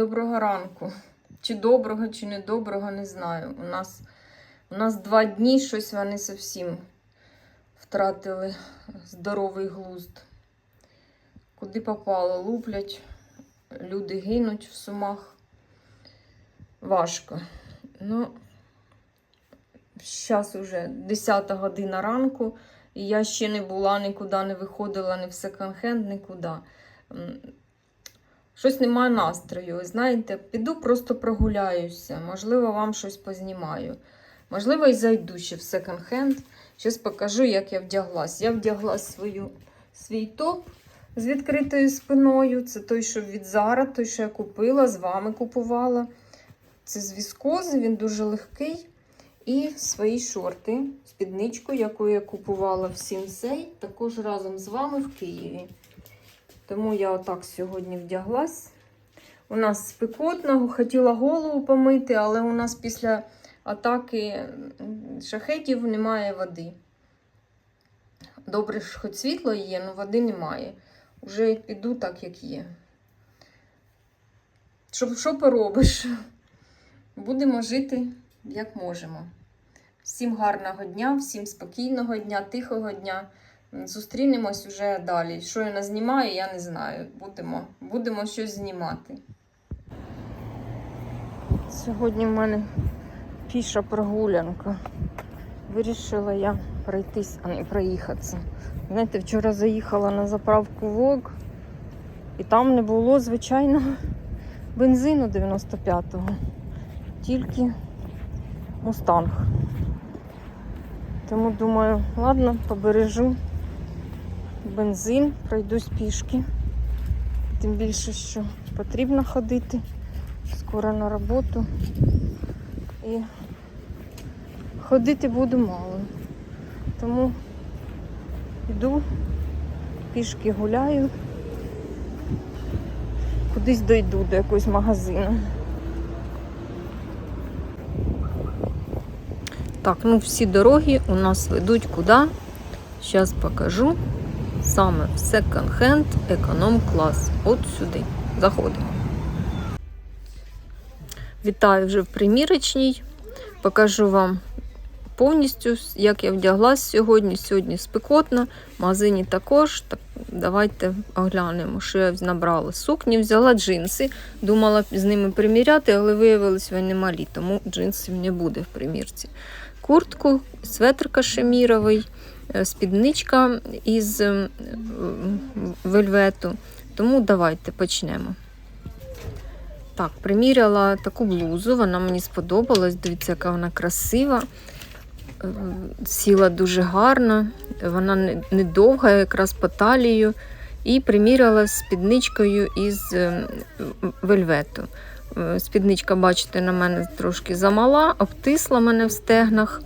Доброго ранку. Чи доброго, чи не доброго, не знаю. У нас, у нас два дні щось вони зовсім втратили здоровий глузд. Куди попало, луплять, люди гинуть в сумах. Важко. Ну, зараз вже 10 година ранку, і я ще не була, нікуди не виходила, ні в секонд-хенд, нікуди. Щось немає настрою. Знаєте, піду просто прогуляюся. Можливо, вам щось познімаю. Можливо, і зайду ще в секонд-хенд. Зараз покажу, як я вдяглась. Я вдяглась свою, свій топ з відкритою спиною. Це той, що від Зара, той, що я купила, з вами купувала. Це з віскози, він дуже легкий. І свої шорти, спідничку, яку я купувала в Сінсей, також разом з вами в Києві. Тому я отак сьогодні вдяглась. У нас спекотно, хотіла голову помити, але у нас після атаки шахетів немає води. Добре, що хоч світло є, але води немає. Уже піду так, як є. Що, що поробиш? Будемо жити, як можемо. Всім гарного дня, всім спокійного дня, тихого дня. Зустрінемось уже далі. Що я назнімаю, я не знаю. Будемо, будемо щось знімати. Сьогодні в мене піша прогулянка. Вирішила я пройтись, а не проїхатися. Знаєте, вчора заїхала на заправку ВОГ, і там не було звичайного бензину 95-го. Тільки мустанг. Тому думаю, ладно, побережу бензин, пройдусь пішки. Тим більше, що потрібно ходити скоро на роботу. І ходити буду мало. Тому йду, пішки гуляю, кудись дойду до якогось магазину. Так, ну всі дороги у нас ведуть куди? Зараз покажу. Саме в секонд-хенд економ-клас. От сюди. Заходимо. Вітаю вже в примірочній. Покажу вам повністю, як я вдяглась сьогодні. Сьогодні спекотно, в магазині також. Так, давайте оглянемо, що я набрала. Сукні, взяла джинси. Думала з ними приміряти, але виявилось вони малі, тому джинсів не буде в примірці. Куртку, светр кашеміровий, спідничка із е, вельвету. Тому давайте почнемо. Так, приміряла таку блузу, вона мені сподобалась. Дивіться, яка вона красива. Е, Сіла дуже гарно, вона не- не якраз по талію. І приміряла спідничкою із е, вельвету. Е, Спідничка, бачите, на мене трошки замала, обтисла мене в стегнах,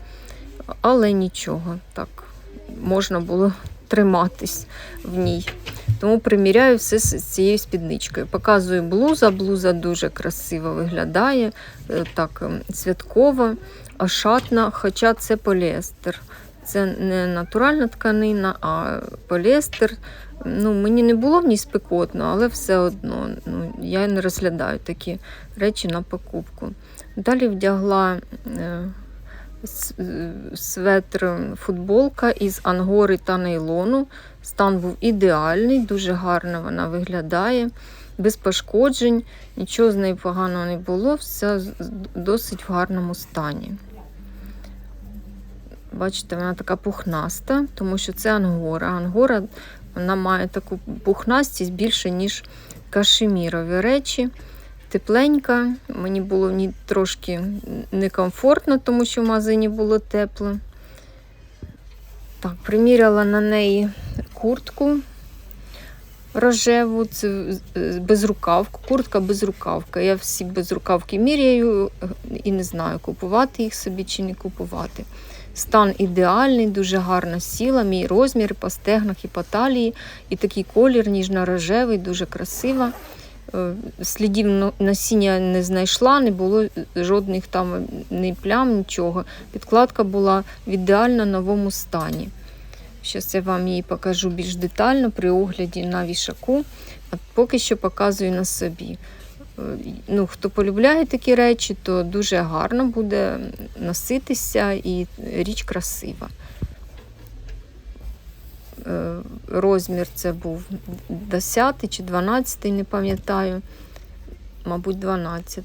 але нічого, так, можна було триматись в ній. Тому приміряю все з цією спідничкою. Показую блуза. Блуза дуже красиво виглядає, е, так ем, святково, ошатна, хоча це поліестер. Це не натуральна тканина, а поліестер. Ну, мені не було в ній спекотно, але все одно ну, я не розглядаю такі речі на покупку. Далі вдягла е, светр, футболка із ангори та нейлону. Стан був ідеальний, дуже гарно вона виглядає, без пошкоджень, нічого з нею поганого не було, все досить в гарному стані. Бачите, вона така пухнаста, тому що це ангора. Ангора вона має таку пухнастість більше, ніж кашемірові речі. Тепленька, мені було в ній трошки некомфортно, тому що в магазині було тепло. Так, приміряла на неї куртку рожеву, це безрукавку, куртка безрукавка. Я всі безрукавки міряю і не знаю, купувати їх собі чи не купувати. Стан ідеальний, дуже гарно сіла, мій розмір по стегнах і по талії, і такий колір ніжно-рожевий, дуже красива. Е, Слідів носіння не знайшла, не було жодних там ні плям, нічого. Підкладка була в ідеально новому стані. Зараз я вам її покажу більш детально при огляді на вішаку. А поки що показую на собі. Е, Ну, хто полюбляє такі речі, то дуже гарно буде носитися і річ красива. Е, Розмір це був 10 чи 12, не пам'ятаю, мабуть, 12.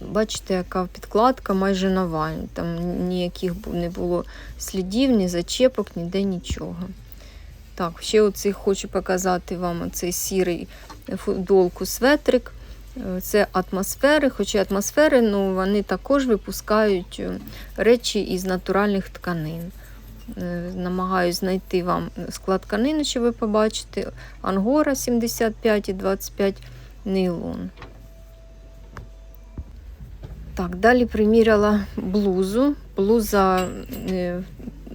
Бачите, яка підкладка майже нова. Там ніяких не було слідів, ні зачепок, ніде нічого. Так, ще оцей хочу показати вам оцей сірий футболку светрик. Е, Це атмосфери, хоча атмосфери, ну, вони також випускають е, речі із натуральних тканин. Е, Намагаюсь знайти вам склад тканини, щоб ви побачите. Ангора 75 і 25 нейлон. Так, далі приміряла блузу. Блуза е,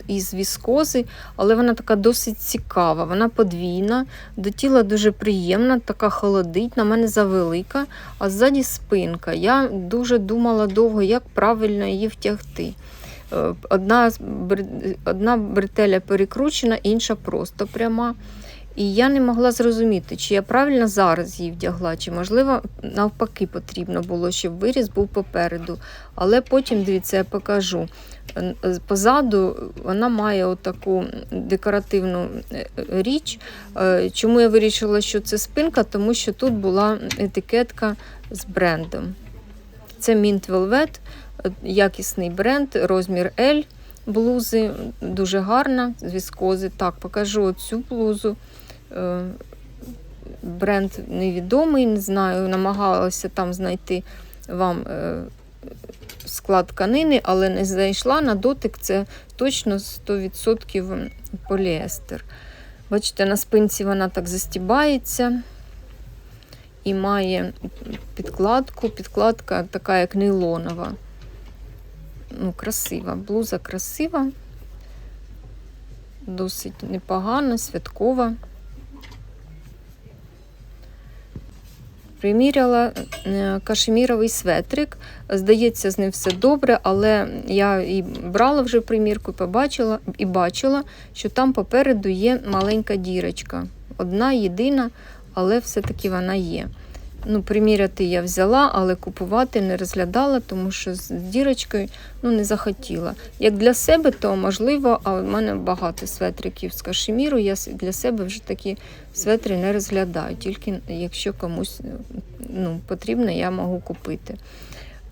із віскози, але вона така досить цікава. Вона подвійна, до тіла дуже приємна, така холодить, на мене завелика, а ззаді спинка. Я дуже думала довго, як правильно її втягти. Е, Одна, одна бретеля перекручена, інша просто пряма. І я не могла зрозуміти, чи я правильно зараз її вдягла, чи можливо навпаки потрібно було, щоб виріз був попереду. Але потім, дивіться, я покажу. Е, е, Позаду вона має отаку декоративну річ. Чому я вирішила, що це спинка? Тому що тут була етикетка з брендом. Це Mint Velvet, якісний бренд, розмір L блузи, дуже гарна з віскози. Так, покажу цю блузу. Е, Бренд невідомий, не знаю, намагалася там знайти вам е, склад тканини, але не знайшла на дотик. Це точно 100% поліестер. Бачите, на спинці вона так застібається і має підкладку. Підкладка така, як нейлонова. Ну, красива. Блуза красива, досить непогана, святкова. Приміряла е, кашеміровий светрик. Здається, з ним все добре, але я і брала вже примірку, побачила і бачила, що там попереду є маленька дірочка. Одна єдина, але все-таки вона є. Ну, приміряти я взяла, але купувати не розглядала, тому що з дірочкою ну, не захотіла. Як для себе, то можливо, а в мене багато светриків з кашеміру. Я для себе вже такі светри не розглядаю. Тільки якщо комусь ну, потрібно, я можу купити.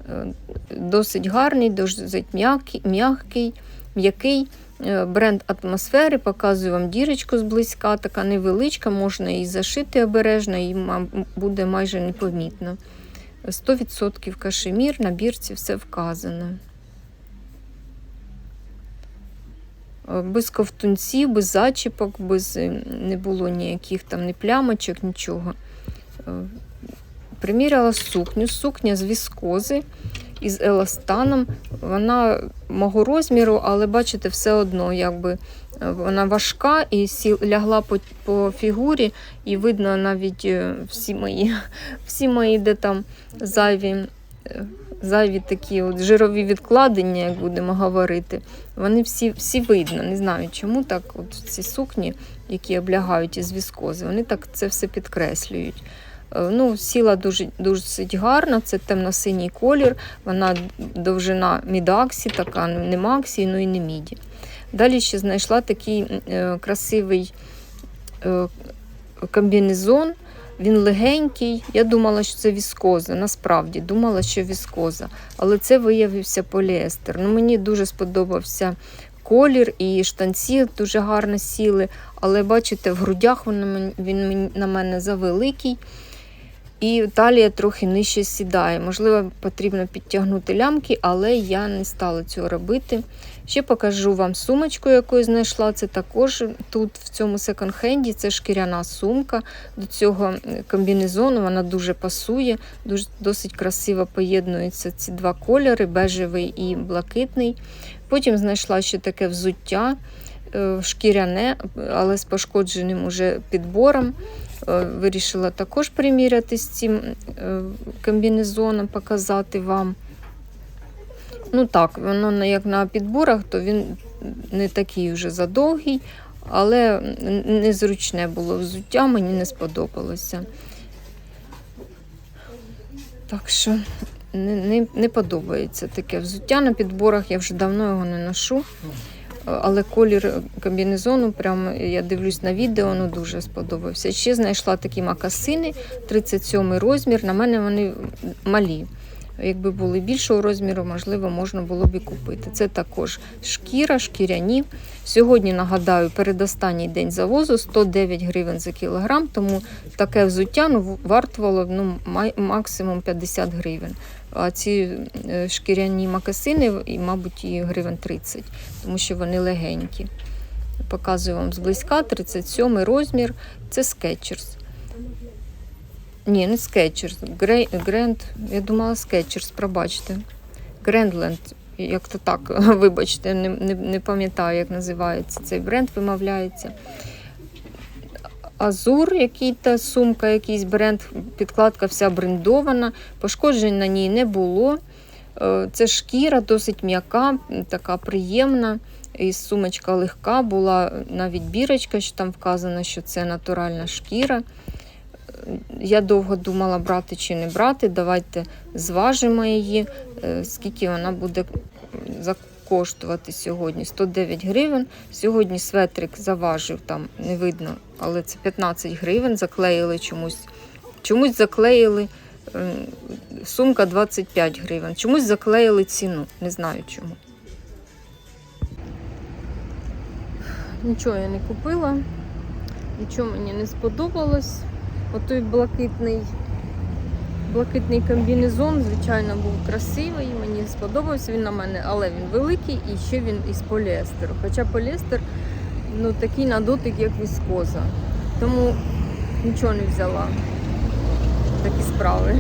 Е, Досить гарний, досить м'який, м'який, м'який. Е, Бренд атмосфери, показую вам дірочку зблизька, така невеличка, можна її зашити обережно, і буде майже непомітно. 100% кашемір, на бірці все вказано. Е, Без ковтунців, без зачіпок, без не було ніяких там ні плямочок, нічого. Е, Приміряла сукню, сукня з віскози із еластаном. Вона мого розміру, але бачите, все одно, якби е, вона важка і сі, лягла по, по фігурі, і видно навіть е, всі мої, всі мої де там зайві, е, зайві такі от жирові відкладення, як будемо говорити. Вони всі, всі видно. Не знаю, чому так. От ці сукні, які облягають із віскози, вони так це все підкреслюють. Е, Ну, сіла дуже досить гарна, це темно-синій колір, вона довжина мідаксі, така не максі, ну і не міді. Далі ще знайшла такий е, красивий е, комбінезон. Він легенький. Я думала, що це віскоза. Насправді думала, що віскоза. Але це виявився поліестер. Ну, мені дуже сподобався колір і штанці дуже гарно сіли. Але бачите, в грудях він, він на мене завеликий. І талія трохи нижче сідає. Можливо, потрібно підтягнути лямки, але я не стала цього робити. Ще покажу вам сумочку, яку я знайшла. Це також тут, в цьому секонд-хенді, це шкіряна сумка. До цього комбінезону вона дуже пасує, дуже, досить красиво поєднуються ці два кольори бежевий і блакитний. Потім знайшла ще таке взуття е, шкіряне, але з пошкодженим уже підбором. Е, Вирішила також приміряти з цим е, комбінезоном, показати вам. Ну так, воно як на підборах, то він не такий вже задовгий, але незручне було взуття, мені не сподобалося. Так що не, не, не подобається таке взуття на підборах. Я вже давно його не ношу. Але колір комбінезону, прям я дивлюсь на відео, ну дуже сподобався. Ще знайшла такі макасини, 37 розмір. На мене вони малі. Якби були більшого розміру, можливо, можна було б і купити. Це також шкіра, шкіряні. Сьогодні, нагадаю, передостанній день завозу 109 гривень за кілограм, тому таке взуття ну, вартувало ну, максимум 50 гривень. А ці е, шкіряні макасини, і, мабуть, і гривень 30, тому що вони легенькі. Показую вам зблизька 37 розмір. Це скетчерс. Ні, не скетчерс. Гренд. Я думала скетчерс, пробачте. Грендленд. Як то так, вибачте, не, не, не пам'ятаю, як називається цей бренд, вимовляється. Азур, який-то сумка, якийсь бренд, підкладка вся брендована, пошкоджень на ній не було. Е, Це шкіра досить м'яка, така приємна. І сумочка легка, була навіть бірочка, що там вказано, що це натуральна шкіра. Я довго думала, брати чи не брати. Давайте зважимо її, е, скільки вона буде коштувати сьогодні. 109 гривень. Сьогодні светрик заважив, там не видно, але це 15 гривень. Заклеїли чомусь. Чомусь заклеїли. е, Сумка 25 гривень. Чомусь заклеїли ціну. Не знаю чому. Нічого я не купила, нічого мені не сподобалось. Отой блакитний, блакитний комбінезон, звичайно, був красивий, мені сподобався він на мене, але він великий і ще він із поліестеру. Хоча поліестер ну, такий на дотик, як віскоза. Тому нічого не взяла. Такі справи.